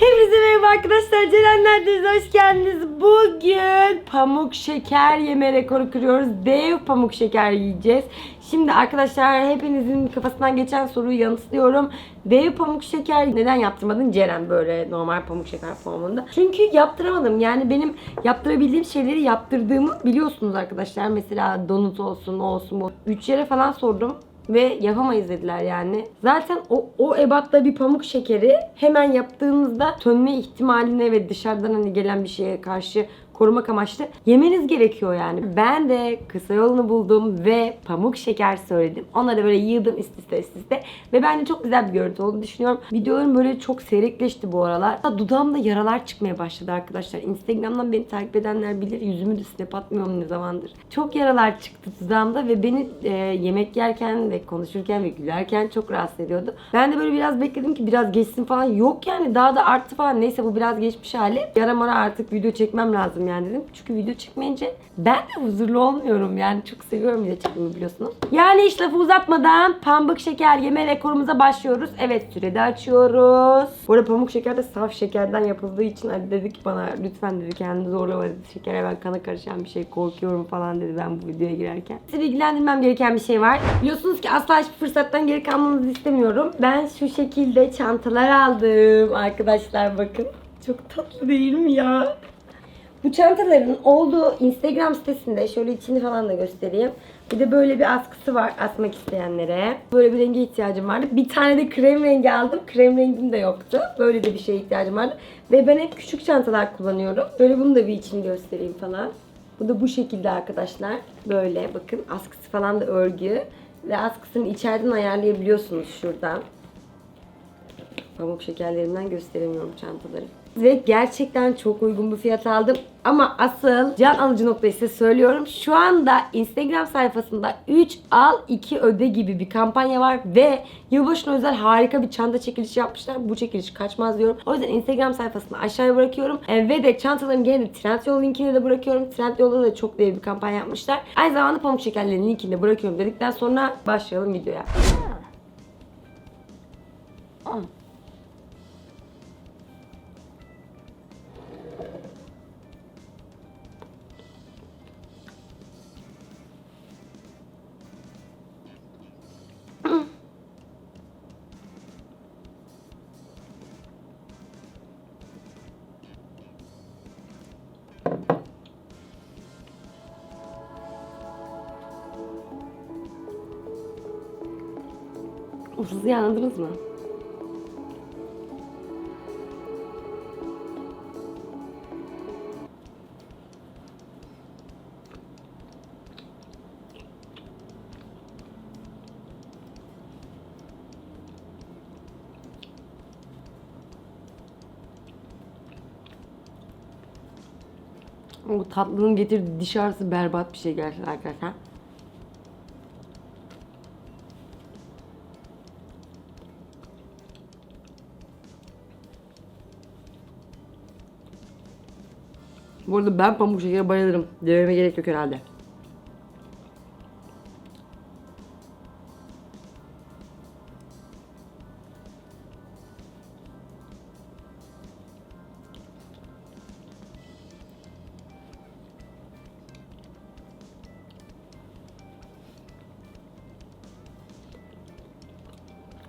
Hepinize merhaba arkadaşlar. Ceren neredeyiz? Hoş geldiniz. Bugün pamuk şeker yeme rekoru kırıyoruz. Dev pamuk şeker yiyeceğiz. Şimdi arkadaşlar hepinizin kafasından geçen soruyu yanıtlıyorum. Dev pamuk şeker neden yaptırmadın Ceren böyle normal pamuk şeker formunda? Çünkü yaptıramadım. Yani benim yaptırabildiğim şeyleri yaptırdığımı biliyorsunuz arkadaşlar. Mesela donut olsun, olsun bu. Üç yere falan sordum ve yapamayız dediler yani. Zaten o, o ebatta bir pamuk şekeri hemen yaptığınızda sönme ihtimaline ve dışarıdan hani gelen bir şeye karşı korumak amaçlı yemeniz gerekiyor yani. Ben de kısa yolunu buldum ve pamuk şeker söyledim. Onları böyle yığdım üst üste üst üste ve bence çok güzel bir görüntü olduğunu düşünüyorum. Videolarım böyle çok seyrekleşti bu aralar. Hatta dudağımda yaralar çıkmaya başladı arkadaşlar. Instagram'dan beni takip edenler bilir. Yüzümü de snap atmıyorum ne zamandır. Çok yaralar çıktı dudağımda ve beni e, yemek yerken ve konuşurken ve gülerken çok rahatsız ediyordu. Ben de böyle biraz bekledim ki biraz geçsin falan. Yok yani daha da arttı falan. Neyse bu biraz geçmiş hali. Yara mara artık video çekmem lazım yani dedim. Çünkü video çekmeyince ben de huzurlu olmuyorum. Yani çok seviyorum video çekmeyi biliyorsunuz. Yani hiç lafı uzatmadan pamuk şeker yeme rekorumuza başlıyoruz. Evet sürede açıyoruz. Bu arada pamuk şeker de saf şekerden yapıldığı için Ali dedi ki bana lütfen dedi kendini zorlama dedi. Şekere ben kana karışan bir şey korkuyorum falan dedi ben bu videoya girerken. Sizi bilgilendirmem gereken bir şey var. Biliyorsunuz ki asla hiçbir fırsattan geri kalmanızı istemiyorum. Ben şu şekilde çantalar aldım arkadaşlar bakın. Çok tatlı değil mi ya? Bu çantaların olduğu Instagram sitesinde şöyle içini falan da göstereyim. Bir de böyle bir askısı var asmak isteyenlere. Böyle bir renge ihtiyacım vardı. Bir tane de krem rengi aldım. Krem rengim de yoktu. Böyle de bir şeye ihtiyacım vardı. Ve ben hep küçük çantalar kullanıyorum. Böyle bunu da bir içini göstereyim falan. Bu da bu şekilde arkadaşlar. Böyle bakın askısı falan da örgü. Ve askısını içeriden ayarlayabiliyorsunuz şuradan. Pamuk şekerlerimden gösteremiyorum çantaları. Ve gerçekten çok uygun bir fiyat aldım. Ama asıl can alıcı noktayı size söylüyorum. Şu anda Instagram sayfasında 3 al 2 öde gibi bir kampanya var. Ve yılbaşına özel harika bir çanta çekilişi yapmışlar. Bu çekiliş kaçmaz diyorum. O yüzden Instagram sayfasını aşağıya bırakıyorum. E, ve de çantaların gene Trendyol linkini de bırakıyorum. Trendyol'da da çok dev bir kampanya yapmışlar. Aynı zamanda pamuk şekerlerinin linkini de bırakıyorum dedikten sonra başlayalım videoya. Hızlı anladınız mı? O tatlının getirdiği diş ağrısı berbat bir şey gerçekten arkadaşlar. Bu arada ben pamuk şekere bayılırım. Dememe gerek yok herhalde.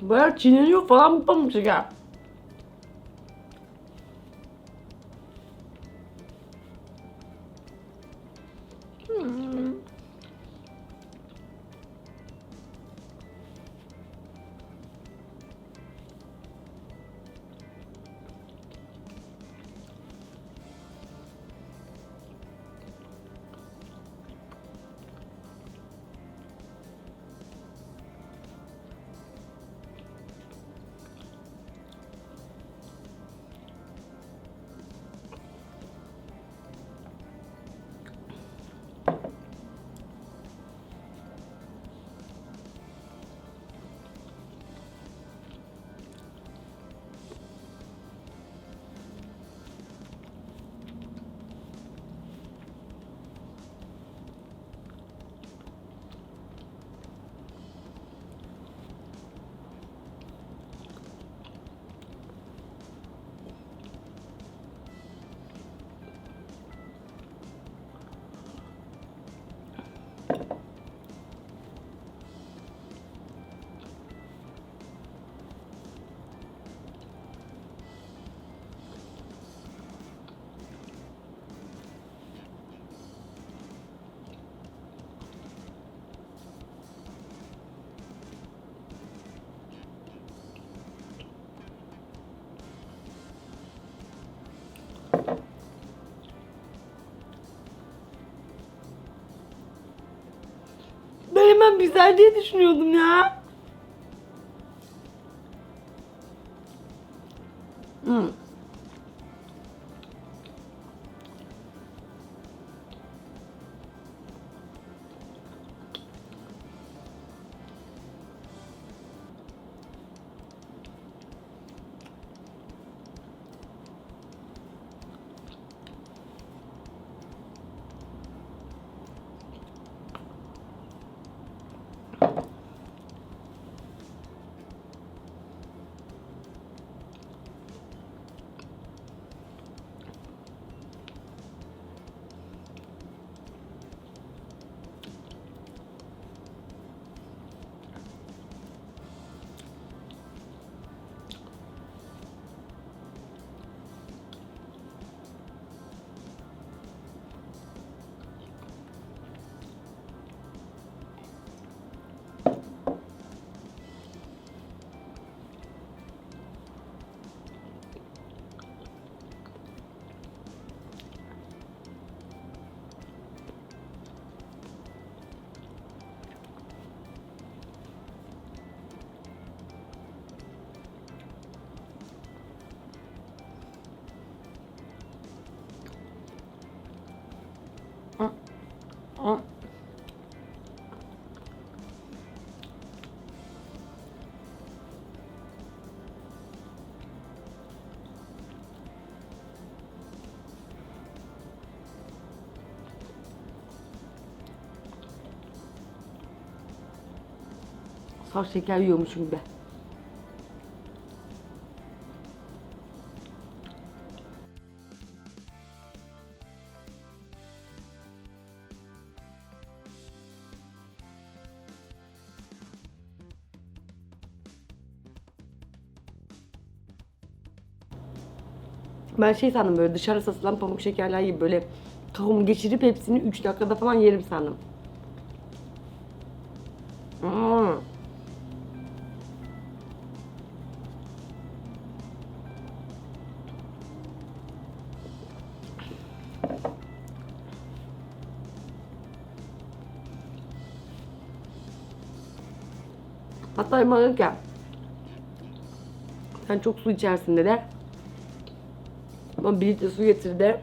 Bayağı çiğneniyor falan bu pamuk şeker. Güzel diye düşünüyordum ya. Saf şeker yiyormuşum gibi. Ben şey sandım böyle dışarı satılan pamuk şekerler gibi böyle kafamı geçirip hepsini 3 dakikada falan yerim sandım. Hmm. Hatta dedi ki sen çok su içersin dedi. Ama bir litre su getirdi.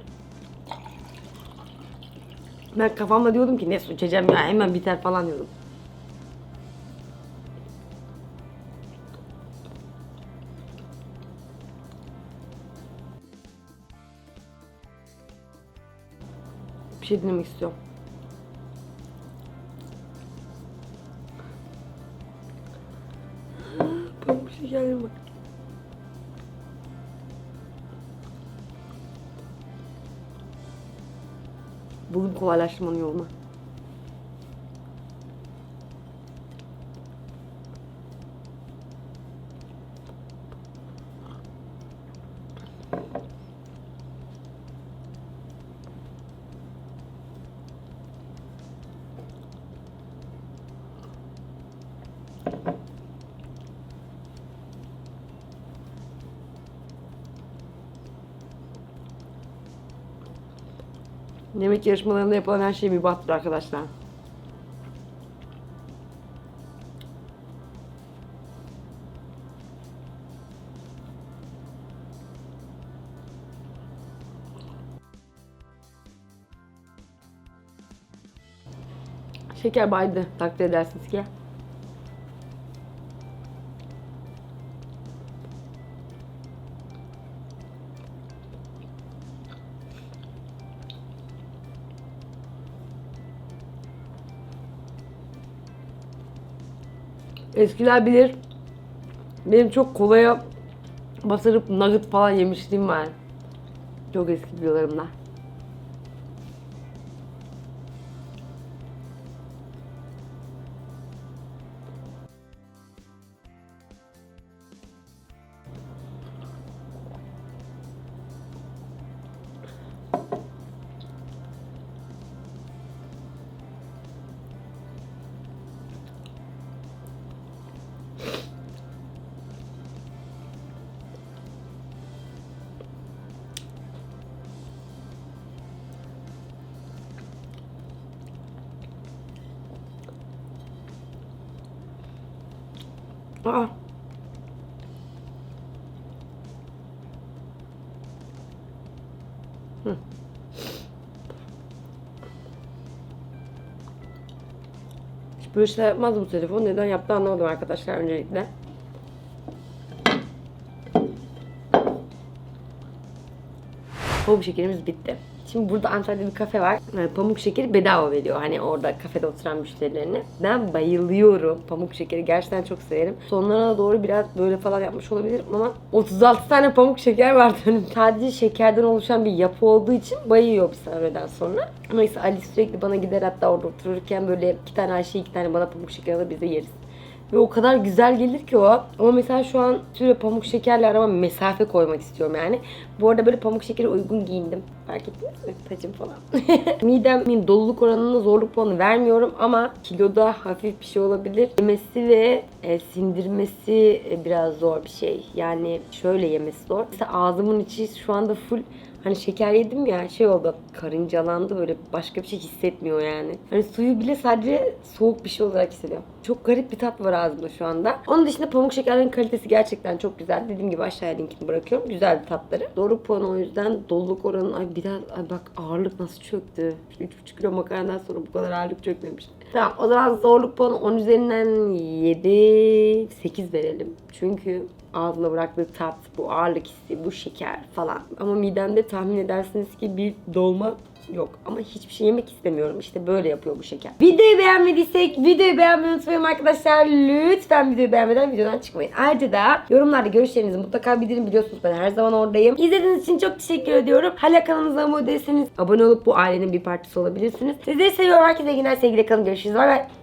Ben kafamda diyordum ki ne su içeceğim ya hemen biter falan diyordum. Bir şey dinlemek istiyorum. Pamuk şekerlerime bak. Buldum kolaylaştırmanın yolunu. Yemek yarışmalarında yapılan her şey mübahtır arkadaşlar. Şeker baydı takdir edersiniz ki. Eskiler bilir. Benim çok kolaya basırıp nugget falan yemişliğim var. Çok eski videolarımda. Aa. Hı. Hiç böyle şeyler yapmaz bu telefon. Neden yaptı anlamadım arkadaşlar öncelikle. Pamuk şekerimiz bitti. Şimdi burada Antalya'da bir kafe var. Yani pamuk şekeri bedava veriyor. Hani orada kafede oturan müşterilerine. Ben bayılıyorum. Pamuk şekeri gerçekten çok severim. Sonlara doğru biraz böyle falan yapmış olabilirim ama 36 tane pamuk şeker vardı önümde. Sadece şekerden oluşan bir yapı olduğu için bayıyor bir sonradan sonra. İşte Ali sürekli bana gider hatta orada otururken böyle iki tane Ayşe iki tane bana pamuk şeker alır biz de yeriz. Ve o kadar güzel gelir ki o. Ama mesela şu an sürekli pamuk şekerle arama mesafe koymak istiyorum yani. Bu arada böyle pamuk şekeri uygun giyindim. Fark ettiniz mi? Tacım falan. Midemin doluluk oranına zorluk puanı vermiyorum ama kiloda hafif bir şey olabilir. Yemesi ve e, sindirmesi e, biraz zor bir şey. Yani şöyle yemesi zor. Mesela ağzımın içi şu anda full Hani şeker yedim ya şey oldu. Karıncalandı böyle başka bir şey hissetmiyor yani. Hani suyu bile sadece soğuk bir şey olarak hissediyorum. Çok garip bir tat var ağzımda şu anda. Onun dışında pamuk şekerlerin kalitesi gerçekten çok güzel. Dediğim gibi aşağıya linkini bırakıyorum. Güzel bir tatları. Doğru puanı o yüzden doluluk oranı ay bir daha ay bak ağırlık nasıl çöktü. 3,5 kilo makarnadan sonra bu kadar ağırlık çökmemiş. Tamam o zaman zorluk puanı 10 üzerinden 7 8 verelim. Çünkü ağzına bıraktığı tat, bu ağırlık hissi, bu şeker falan. Ama midemde tahmin edersiniz ki bir dolma yok. Ama hiçbir şey yemek istemiyorum. İşte böyle yapıyor bu şeker. Videoyu beğenmediysek videoyu beğenmeyi unutmayın arkadaşlar. Lütfen videoyu beğenmeden videodan çıkmayın. Ayrıca da yorumlarda görüşlerinizi mutlaka bildirin. Biliyorsunuz ben her zaman oradayım. İzlediğiniz için çok teşekkür ediyorum. Hala kanalımıza abone değilseniz abone olup bu ailenin bir parçası olabilirsiniz. Sizleri seviyorum. Herkese günler. Sevgiyle kalın. Görüşürüz. Bay bay.